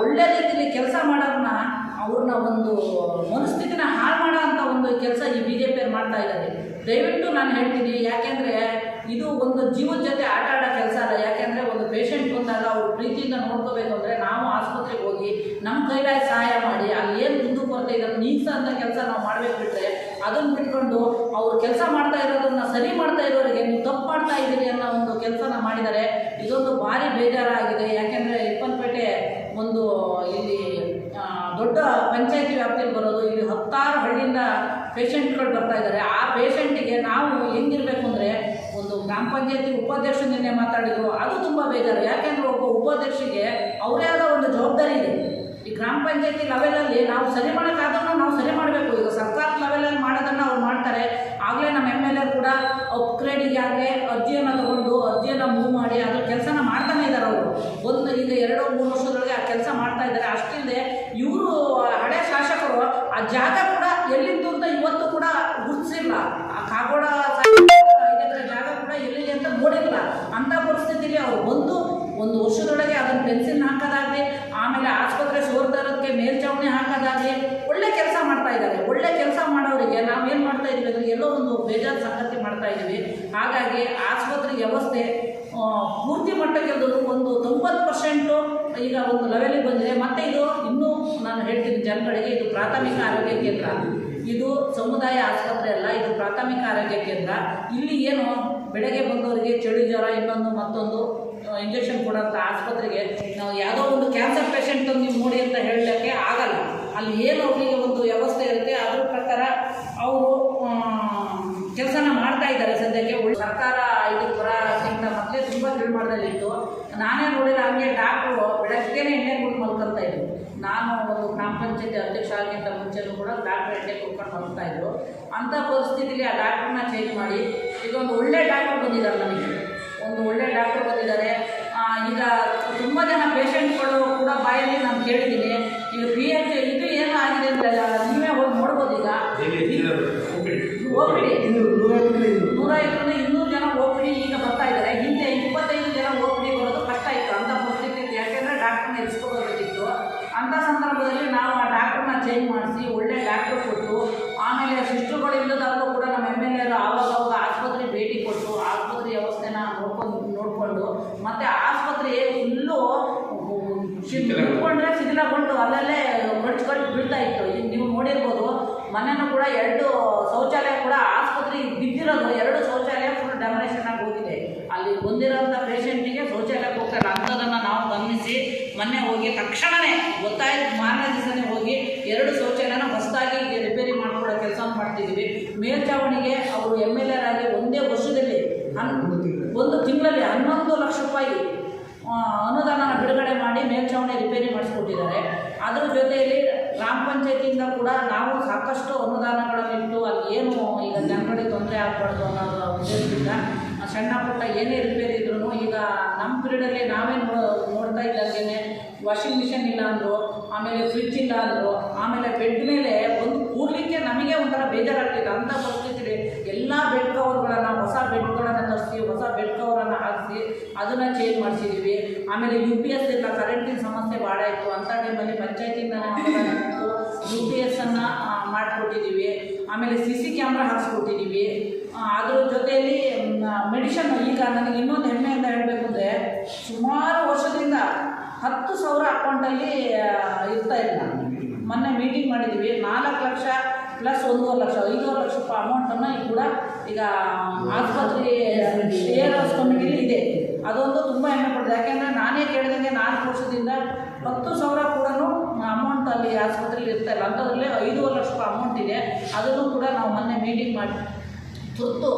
ಒಳ್ಳೆ ರೀತಿಯಲ್ಲಿ ಕೆಲಸ ಮಾಡೋದನ್ನ ಅವ್ರನ್ನ ಒಂದು ಮನಸ್ಥಿತಿನ ಹಾಳು ಮಾಡೋ ಅಂತ ಒಂದು ಕೆಲಸ ಈ ಬಿ ಜೆ ಪಿಯವ್ರು ಮಾಡ್ತಾ ಇದ್ದಾರೆ. ದಯವಿಟ್ಟು ನಾನು ಹೇಳ್ತೀನಿ, ಯಾಕೆಂದರೆ ಇದು ಒಂದು ಜೀವದ ಜೊತೆ ಆಟ ಆಡೋ ಕೆಲಸ ಅಲ್ಲ. ಯಾಕೆಂದರೆ ಒಂದು ಪೇಷಂಟ್ ಬಂದಾಗ ಅವ್ರು ಪ್ರೀತಿಯಿಂದ ನೋಡ್ಕೋಬೇಕು ಅಂದರೆ ನಾವು ಆಸ್ಪತ್ರೆಗೆ ಹೋಗಿ ನಮ್ಮ ಕೈಲಾಗಿ ಸಹಾಯ ಮಾಡಿ, ಅಲ್ಲಿ ಏನು ಮುಂದೆ ಕೊರತೆ ನೀಸ ಅಂತ ಕೆಲಸ ನಾವು ಮಾಡಬೇಕು ಬಿಟ್ಟರೆ ಅದನ್ನು ಬಿಟ್ಕೊಂಡು ಅವ್ರು ಕೆಲಸ ಮಾಡ್ತಾ ಇರೋದನ್ನ ಸರಿ ಮಾಡ್ತಾ ಇರೋರಿಗೆ ನೀವು ತಪ್ಪು ಮಾಡ್ತಾ ಇದ್ದೀರಿ ಅನ್ನೋ ಒಂದು ಕೆಲಸನ ಮಾಡಿದ್ದಾರೆ ಇದೊಂದು ಭಾರಿ ಬೇಜಾರಾಗಿದೆ. ಯಾಕೆಂದರೆ ಪಂಚಾಯತಿ ವ್ಯಾಪ್ತಿಯಲ್ಲಿ ಬರೋದು, ಇಲ್ಲಿ ಹತ್ತಾರು ಹಳ್ಳಿಯಿಂದ ಪೇಷಂಟ್ಗಳು ಬರ್ತಾ ಇದ್ದಾರೆ. ಆ ಪೇಷಂಟಿಗೆ ನಾವು ಹೆಂಗಿರ್ಬೇಕು ಅಂದರೆ ಒಂದು ಗ್ರಾಮ ಪಂಚಾಯತಿ ಉಪಾಧ್ಯಕ್ಷ ನಿನ್ನೆ ಮಾತಾಡಿದ್ರು, ಅದು ತುಂಬ ಬೇಜಾರು. ಯಾಕೆಂದರೆ ಒಬ್ಬ ಉಪಾಧ್ಯಕ್ಷಿಗೆ ಅವರೇ ಆದ ಒಂದು ಜವಾಬ್ದಾರಿ ಇದೆ. ಈ ಗ್ರಾಮ ಪಂಚಾಯತಿ ಲೆವೆಲಲ್ಲಿ ನಾವು ಸರಿ ಮಾಡೋಕ್ಕಾದ್ರೂ ನಾವು ಸರಿ ಮಾಡಬೇಕು ಈಗ ಸರ್ಕಾರ ಲೆವೆಲಲ್ಲಿ ಮಾಡೋದನ್ನು ಅವ್ರು ಮಾಡ್ತಾರೆ ಆಗಲೇ ನಮ್ಮ ಎಂ ಎಲ್ ಎ ಕೂಡ ಅಪ್ಗ್ರೇಡಿಗೆ ಆಗಲೇ ಅರ್ಜಿಯನ್ನು ತಗೊಂಡು ಅರ್ಜಿಯನ್ನು ಮೂವ್ ಮಾಡಿ ಅದ್ರ ಕೆಲಸನ ಮಾಡ್ತಾನೆ ಇದ್ದಾರೆ ಅವರು ಒಂದು ಈಗ ಎರಡು ಮೂರು ವರ್ಷದೊಳಗೆ ಆ ಕೆಲಸ ಮಾಡ್ತಾ ಇದ್ದಾರೆ ಅಷ್ಟಿಲ್ಲದೆ ಇವರು ಹಳೆ ಶಾಸಕರು ಆ ಜಾಗ ಕೂಡ ಎಲ್ಲಿತ್ತು ಅಂತ ಇವತ್ತು ಕೂಡ ಗುರುತಿಸಿಲ್ಲ. ಆ ಕಾಗೋಡ ಜಾಗ ಕೂಡ ಎಲ್ಲಿದೆ ಅಂತ ನೋಡಿಲ್ಲ. ಅಂಥ ಪರಿಸ್ಥಿತಿಲಿ ಅವ್ರು ಬಂದು ಒಂದು ವರ್ಷದೊಳಗೆ ಅದನ್ನು ಪೆನ್ಸಿಲ್ ಹಾಕೋದಾಗಲಿ, ಆಮೇಲೆ ಆಸ್ಪತ್ರೆ ಸೋರ್ದಾರಕ್ಕೆ ಮೇಲ್ಚಾವಣಿ ಹಾಕೋದಾಗಲಿ ಒಳ್ಳೆ ಕೆಲಸ ಮಾಡ್ತಾ ಇದ್ದಾರೆ. ಒಳ್ಳೆ ಕೆಲಸ ಮಾಡೋರಿಗೆ ನಾವು ಏನು ಮಾಡ್ತಾ ಇದೀವಿ ಅಂದರೆ ಎಲ್ಲೋ ಒಂದು ಬೇಜಾರು ಸಂಗತಿ ಮಾಡ್ತಾ ಇದ್ದೀವಿ. ಹಾಗಾಗಿ ಆಸ್ಪತ್ರೆ ವ್ಯವಸ್ಥೆ ಪೂರ್ತಿ ಮಟ್ಟಕ್ಕೆ ಅದು ಒಂದು ತೊಂಬತ್ತು ಪರ್ಸೆಂಟು ಈಗ ಒಂದು ಲೆವೆಲಿಗೆ ಬಂದಿದೆ. ಮತ್ತು ಇದು ಇನ್ನೂ ನಾನು ಹೇಳ್ತೀನಿ ಜನಗಳಿಗೆ, ಇದು ಪ್ರಾಥಮಿಕ ಆರೋಗ್ಯ ಕೇಂದ್ರ. ಇದು ಸಮುದಾಯ ಆಸ್ಪತ್ರೆ ಅಲ್ಲ, ಇದು ಪ್ರಾಥಮಿಕ ಆರೋಗ್ಯ ಕೇಂದ್ರ. ಇಲ್ಲಿ ಏನು ಬೆಳಗ್ಗೆ ಬಂದವರಿಗೆ ಚಳಿ ಜ್ವರ, ಇನ್ನೊಂದು ಮತ್ತೊಂದು ಇಂಜೆಕ್ಷನ್ ಕೊಡೋಂಥ ಆಸ್ಪತ್ರೆಗೆ ನಾವು ಯಾವುದೋ ಒಂದು ಕ್ಯಾನ್ಸರ್ ಪೇಷಂಟ್ ನೀವು ನೋಡಿ ಅಂತ ಹೇಳಲಿಕ್ಕೆ ಆಗಲ್ಲ. ಅಲ್ಲಿ ಏನು ಅವರಿಗೆ ಒಂದು ವ್ಯವಸ್ಥೆ ಇರುತ್ತೆ, ಅದ್ರ ಪ್ರಕಾರ ಅವರು ಕೆಲಸನ ಮಾಡ್ತಾ ಇದ್ದಾರೆ ಸದ್ಯಕ್ಕೆ ಒಳ್ಳೆ ಸರ್ಕಾರ ಇದು ಬರೋಕ್ಕಿಂತ ಮೊದಲೇ ತಿಳುವಳಿದಲ್ಲಿತ್ತು ನಾನೇ ನೋಡಿದ ಹಂಗೆ ಡಾಕ್ಟ್ರು ಬೆಳಗ್ಗೆನೇ ಎಣ್ಣೆ ಕುಡ್ದು ಮಲ್ಕೊಂತ ಇದ್ರು. ನಾನು ಒಂದು ಗ್ರಾಮ ಪಂಚಾಯತಿ ಅಧ್ಯಕ್ಷ ಆಗಿಂತ ಮುಂಚೆನೂ ಕೂಡ ಡಾಕ್ಟ್ರ್ ಎಣ್ಣೆ ಕುಡ್ಕೊಂಡು ಮಲ್ತಾ ಇದ್ರು. ಅಂಥ ಪರಿಸ್ಥಿತಿಲಿ ಆ ಡಾಕ್ಟ್ರನ್ನ ಚೇಂಜ್ ಮಾಡಿ ಈಗ ಒಂದು ಒಳ್ಳೆ ಡಾಕ್ಟ್ರ್ ಬಂದಿದ್ದಾರೆ ನಮಗೆ. ಒಂದು ಒಳ್ಳೆ ಡಾಕ್ಟ್ರು ಬಂದಿದ್ದಾರೆ. ಈಗ ತುಂಬ ಜನ ಪೇಷಂಟ್ಗಳು ಕೂಡ ಬಾಯಲ್ಲಿ ನಾನು ಕೇಳಿದ್ದೀನಿ ಈಗ ಪಿ ಎಚ್ ಇದು ಏನು ಆಗಿದೆ ಅಂದರೆ ನೀವೇ ಹೋಗಿ ನೋಡ್ಬೋದು ಈಗ ಓ ಪಿ ಡಿ ನೂರ ಐವತ್ತರಿಂದ ಇನ್ನೂರು ಜನ ಓ ಪಿ ಡಿ ಈಗ ಬರ್ತಾ ಇದ್ದಾರೆ ಹಿಂದೆ ಇಪ್ಪತ್ತೈದು ಜನ ಓ ಪಿ ಡಿ ಬರೋದು ಕಷ್ಟ ಇತ್ತು ಅಂಥ ಪರಿಸ್ಥಿತಿ ಇತ್ತು ಯಾಕೆಂದರೆ ಡಾಕ್ಟ್ರನ್ನ ಇರಿಸ್ಕೋಬೇಕಿತ್ತು ಅಂಥ ಸಂದರ್ಭದಲ್ಲಿ ನಾವು ಆ ಡಾಕ್ಟ್ರನ್ನ ಚೇಂಜ್ ಮಾಡಿಸಿ ಒಳ್ಳೆ ಡಾಕ್ಟ್ರ್ ಕೊಟ್ಟು ಆಮೇಲೆ ಸಿಸ್ಟರ್ಗಳು ಇಲ್ಲದಾಗೂ ಕೂಡ ನಮ್ಮ ಎಂ ಎಲ್ ಎರು ಆವಾಗ ಅವಾಗ ಆಸ್ಪತ್ರೆ ಭೇಟಿ ಕೊಟ್ಟು ಆಸ್ಪತ್ರೆ ವ್ಯವಸ್ಥೆನ ನೋಡ್ಕೊಂಡು ನೋಡಿಕೊಂಡು ಮತ್ತು ಆಸ್ಪತ್ರೆ ಫುಲ್ಲು ನಿಂತ್ಕೊಂಡ್ರೆ ಶಿಥಿಲಗೊಂಡು ಅಲ್ಲಲ್ಲೇ ಕಡ್ಚು ಕಡ್ಚು ಬೀಳ್ತಾ ಇತ್ತು ಈಗ ನೀವು ನೋಡಿರ್ಬೋದು ಮನೆಯೂ ಕೂಡ ಎರಡು ಶೌಚಾಲಯ ಕೂಡ ಆಸ್ಪತ್ರೆ ಬಿದ್ದಿರೋದು. ಎರಡು ಶೌಚಾಲಯ ಫುಲ್ ಡೆಮರೇಷನ್ ಆಗಿ ಹೋಗಿದೆ. ಅಲ್ಲಿ ಬಂದಿರೋಂಥ ಪೇಷಂಟಿಗೆ ಶೌಚಾಲಯಕ್ಕೆ ಹೋಗ್ತಾರೆ. ಅಂಥದನ್ನು ನಾವು ಗಮನಿಸಿ ಮೊನ್ನೆ ಹೋಗಿ ತಕ್ಷಣವೇ ಗೊತ್ತಾಯ್ತು ಮಾರನೇ ದಿವಸನೇ ಹೋಗಿ ಎರಡು ಶೌಚಾಲಯನ ಹೊಸದಾಗಿ ರಿಪೇರಿ ಮಾಡ್ಕೊಡೋ ಕೆಲಸ ಮಾಡ್ತಿದ್ದೀವಿ. ಮೇಲ್ಚಾವಣಿಗೆ ಅವರು ಎಂ ಎಲ್ ಎರ್ ಆಗಿ ಒಂದೇ ವರ್ಷದಲ್ಲಿ ಒಂದು ತಿಂಗಳಲ್ಲಿ ಹನ್ನೊಂದು ಲಕ್ಷ ರೂಪಾಯಿ ಅನುದಾನ ಬಿಡುಗಡೆ ಮಾಡಿ ಮೇಲ್ಛಾವಣಿ ರಿಪೇರಿ ಮಾಡಿಸ್ಕೊಟ್ಟಿದ್ದಾರೆ. ಅದರ ಜೊತೆಯಲ್ಲಿ ಗ್ರಾಮ ಪಂಚಾಯತಿಯಿಂದ ಕೂಡ ನಾವು ಸಾಕಷ್ಟು ಅನುದಾನಗಳನ್ನಿಟ್ಟು ಅಲ್ಲಿ ಏನು ಈಗ ಜನಗಳಿಗೆ ತೊಂದರೆ ಆಗಬಾರ್ದು ಅನ್ನೋದು ಉದ್ದೇಶದಿಂದ ಸಣ್ಣ ಪುಟ್ಟ ಏನೇ ರಿಪೇರಿ ಇದ್ರೂ ಈಗ ನಮ್ಮ ಪೀರಿಯಡಲ್ಲಿ ನಾವೇ ನೋಡ್ತಾ ಇದ್ದಾಗೇ ವಾಷಿಂಗ್ ಮಿಷನ್ ಇಲ್ಲ ಅಂದರು, ಆಮೇಲೆ ಫ್ರಿಜ್ ಇಲ್ಲ ಅಂದರು, ಆಮೇಲೆ ಬೆಡ್ ಮೇಲೆ ಒಂದು ಕೂರ್ಲಿಕ್ಕೆ ನಮಗೆ ಒಂಥರ ಬೇಜಾರಾಗ್ತಿದೆ ಅಂಥ ಪರಿಸ್ಥಿತಿ ಎಲ್ಲ ಬೆಡ್ ಕವರ್ಗಳನ್ನು, ಹೊಸ ಬೆಡ್ಗಳನ್ನು ತರಿಸಿ, ಹೊಸ ಅದನ್ನು ಚೇಂಜ್ ಮಾಡಿಸಿದ್ದೀವಿ ಆಮೇಲೆ ಯು ಪಿ ಎಸ್ ಇಲ್ಲ ಕರೆಂಟಿನ ಸಮಸ್ಯೆ ಭಾಳ ಇತ್ತು ಅಂಥ ಟೈಮಲ್ಲಿ ಪಂಚಾಯತಿಂದ ಯು ಪಿ ಎಸ್ಸನ್ನು ಮಾಡಿಕೊಟ್ಟಿದ್ದೀವಿ ಆಮೇಲೆ ಸಿ ಸಿ ಕ್ಯಾಮ್ರಾ ಹಾಕ್ಸ್ಕೊಟ್ಟಿದ್ದೀವಿ ಅದ್ರ ಜೊತೆಯಲ್ಲಿ ಮೆಡಿಷನ್ ಈಗ ನನಗೆ ಇನ್ನೊಂದು ಅಂತ ಹೇಳಬೇಕು ಅಂದರೆ ಸುಮಾರು ವರ್ಷದಿಂದ ಹತ್ತು ಸಾವಿರ ಅಕೌಂಟಲ್ಲಿ ಇರ್ತಾ ಇಲ್ಲ. ಮೊನ್ನೆ ಮೀಟಿಂಗ್ ಮಾಡಿದ್ದೀವಿ ನಾಲ್ಕು ಲಕ್ಷ ಪ್ಲಸ್ ಒಂದೂವರೆ ಲಕ್ಷ ಐದೂವರೆ ಲಕ್ಷ ರೂಪಾಯಿ ಅಮೌಂಟನ್ನು ಈಗ ಕೂಡ ಈಗ ಆಸ್ಪತ್ರೆ ಶೇರ್ ಹೌಸ್ ಕಮಿಟಿಲಿ ಇದೆ. ಅದೊಂದು ತುಂಬ ಹೆಮ್ಮೆ ಪಡ್ತದೆ ಯಾಕೆಂದರೆ ನಾನೇ ಕೇಳಿದಂಗೆ ನಾಲ್ಕು ವರ್ಷದಿಂದ ಹತ್ತು ಸಾವಿರ ಕೂಡ ಅಮೌಂಟ್ ಅಲ್ಲಿ ಆಸ್ಪತ್ರೆಯಲ್ಲಿ ಇರ್ತಾ ಇಲ್ಲ. ಅಂಥದ್ರಲ್ಲಿ ಐದೂವರೆ ಲಕ್ಷ ರೂಪಾಯಿ ಅಮೌಂಟ್ ಇದೆ. ಅದನ್ನು ಕೂಡ ನಾವು ಮೊನ್ನೆ ಮೀಟಿಂಗ್ ಮಾಡಿ. ತುರ್ತು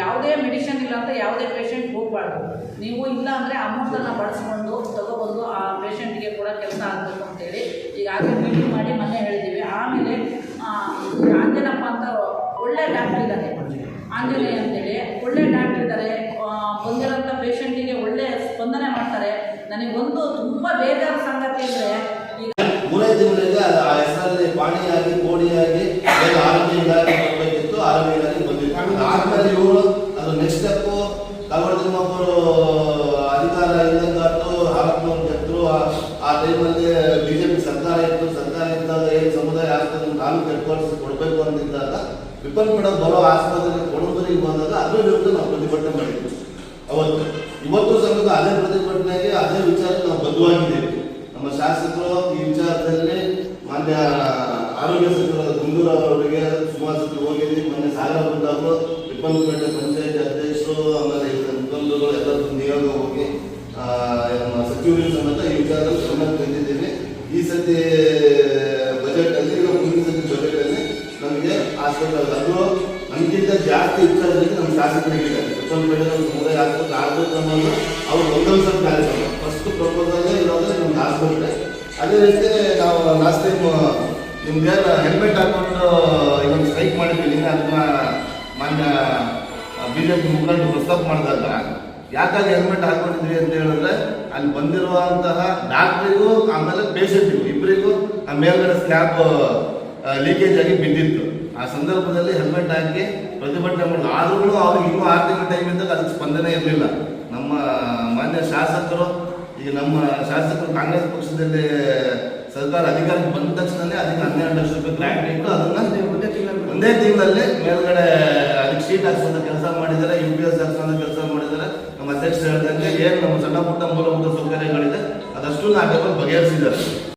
ಯಾವುದೇ ಮೆಡಿಷನ್ ಇಲ್ಲ ಅಂತ ಯಾವುದೇ ಪೇಷಂಟ್ ಹೋಗಬಾರ್ದು. ನೀವು ಇಲ್ಲ ಅಂದರೆ ಅಮೌಂಟನ್ನು ಬಳಸ್ಕೊಂಡು ತಗೋಬಂದು ಆ ಪೇಷಂಟ್ಗೆ ಕೂಡ ಕೆಲಸ ಆಗಬೇಕು ಅಂತೇಳಿ ಈಗಾಗಲೇ ಮೀಟಿಂಗ್ ಮಾಡಿ ಮೊನ್ನೆ ಹೇಳಿದ್ದೀವಿ. ಆಮೇಲೆ ಡಾಕ್ಟರ್ ಇದ್ದಾರೆ. ಆಂಜನೇಯ ಅಂತೇಳಿ. ಒಳ್ಳೆ ಡಾಕ್ಟರ್ ಇದ್ದಾರೆ. ಬಂದಿರೋಂಥ ಪೇಷಂಟಿಗೆ ಒಳ್ಳೆ ಸ್ಪಂದನೆ ಮಾಡ್ತಾರೆ. ನನಗೆ ಒಂದು ತುಂಬ ಬೇಜಾರು ಸಂಗತಿ ಅಂದರೆ ಈಗ ಮೂರೇ ದಿನಗಳಿಂದ ಅದು ಆ ಹೆಸರಲ್ಲಿ ಪಾಣಿಯಾಗಿ ಕೋಡಿಯಾಗಿ ಆರೋಗ್ಯ ಇಲಾಖೆ ಬರಬೇಕಿತ್ತು ಆರೋಗ್ಯ ಇಲಾಖೆ ಬಂದಿತ್ತು. ಆದ್ಮೇಲೆ ಇವರು ವಿಪನ್ ಮೇಡಮ್ ಬರೋ ಆಸ್ಪತ್ರೆಗೆ ಕೊಡಂಬರಿಗೆ ಬಂದಾಗ ಅದ್ರ ವಿರುದ್ಧ ನಾವು ಪ್ರತಿಭಟನೆ ಮಾಡಿದ್ವಿ. ಅವತ್ತು, ಇವತ್ತು ಸಮೇತ ಅದೇ ಪ್ರತಿಭಟನೆಗೆ ಅದೇ ವಿಚಾರ ನಾವು ಬದ್ಧವಾಗಿದ್ದೇವೆ. ನಮ್ಮ ಶಾಸಕರು ಈ ವಿಚಾರದಲ್ಲಿ ಮಾನ್ಯ ಆರೋಗ್ಯ ಸಚಿವರಾದ ಗುಂಡೂರಾವ್ ಅವರಿಗೆ, ಸುಮಾರು ಸತಿ ಹೋಗಿದ್ವಿ. ಮೊನ್ನೆ ಸಾಗರ ವಿಪಲ್ ವಿಪನ್ಪೇಟೆ ಪಂಚಾಯತ್ ಅಧ್ಯಕ್ಷರು, ಆಮೇಲೆ ಮುಖಂಡರು ಎಲ್ಲರೂ ನಿಯೋಗ ಹೋಗಿ ನಮ್ಮ ಸಚಿವರಿಗೆ ಸಮೇತ ಈ ವಿಚಾರದಲ್ಲಿ ಇಚ್ಛಾದಲ್ಲಿ ನಮ್ಮ ಶಾಸಕರಿಗೆ ವಿಪನ್ಪೇಟೆ ನಮ್ಮ ಸಮುದಾಯ ಆಸ್ಪತ್ರೆ ಆಗಬೇಕು ಅನ್ನೋದು ಅವ್ರು ಒಂದೊಂದು ಸಲ ಕಾರ್ಯಕ್ರಮ ಫಸ್ಟ್ ಪ್ರಪೋಸಲ್ ಇರೋದು ನಮ್ಗೆ ಆಸ್ಪತ್ರೆ ಅದೇ ರೀತಿ ನಾವು ಲಾಸ್ಟ್ ಟೈಮ್ ನಿಮ್ಗೆ ಹೆಲ್ಮೆಟ್ ಹಾಕೊಂಡು ಇನ್ನೊಂದು ಸ್ಟ್ರೈಕ್ ಮಾಡಿದ್ವಿ ಅದನ್ನ ಮಾನ್ಯ ಬಿಜೆಪಿ ಮುಖಂಡರು ಪ್ರಸ್ತಾಪ ಮಾಡಿದಾಗ ಯಾಕಾಗಿ ಹೆಲ್ಮೆಟ್ ಹಾಕೊಂಡಿದ್ವಿ ಅಂತ ಹೇಳಿದ್ರೆ. ಅಲ್ಲಿ ಬಂದಿರುವಂತಹ ಡಾಕ್ಟ್ರಿಗೂ ಆಮೇಲೆ ಪೇಷಂಟಿಗೂ ಇಬ್ಬರಿಗೂ ಆ ಮೇಲ್ಗಡೆ ಸ್ಲ್ಯಾಬ್ ಲೀಕೇಜ್ ಆಗಿ ಬಿದ್ದಿತ್ತು. ಆ ಸಂದರ್ಭದಲ್ಲಿ ಹೆಲ್ಮೆಟ್ ಹಾಕಿ ಪ್ರತಿಭಟನೆ ಮಾಡಿ ಆದರೂ ಅವ್ರಿಗೆ ಇನ್ನೂ ಆರು ತಿಂಗಳ ಟೈಮ್ ಇದ್ದಾಗ ಅದಕ್ಕೆ ಸ್ಪಂದನೆ ಇರಲಿಲ್ಲ. ನಮ್ಮ ಮಾನ್ಯ ಶಾಸಕರು, ಈಗ ನಮ್ಮ ಶಾಸಕರು ಕಾಂಗ್ರೆಸ್ ಪಕ್ಷದಲ್ಲಿ ಸರ್ಕಾರ ಅಧಿಕಾರಕ್ಕೆ ಬಂದ ತಕ್ಷಣನೇ ಅದಕ್ಕೆ ಹನ್ನೆರಡು ಲಕ್ಷ ರೂಪಾಯಿ ಗ್ರ್ಯಾಂಟ್ ಇಟ್ಟು ಅದನ್ನ ಒಂದೇ ತಿಂಗಳಲ್ಲಿ ಮೇಲ್ಗಡೆ ಅದಕ್ಕೆ ಶೀಟ್ ಹಾಕ್ಸೋದ ಕೆಲಸ ಮಾಡಿದ್ದಾರೆ ಯು ಪಿ ಎಸ್ ಹಾಕ್ಸೋದ ಕೆಲಸ ಮಾಡಿದ್ದಾರೆ. ನಮ್ಮ ಅಧ್ಯಕ್ಷರು ಹೇಳಿದಂಗೆ ಏನು ನಮ್ಮ ಸಣ್ಣ ಪುಟ್ಟ ಮೂಲಭೂತ ಸೌಕರ್ಯಗಳಿದೆ ಅದಷ್ಟು ನಾಲ್ಕು ಬಗೆಹರಿಸಿದ್ದಾರೆ.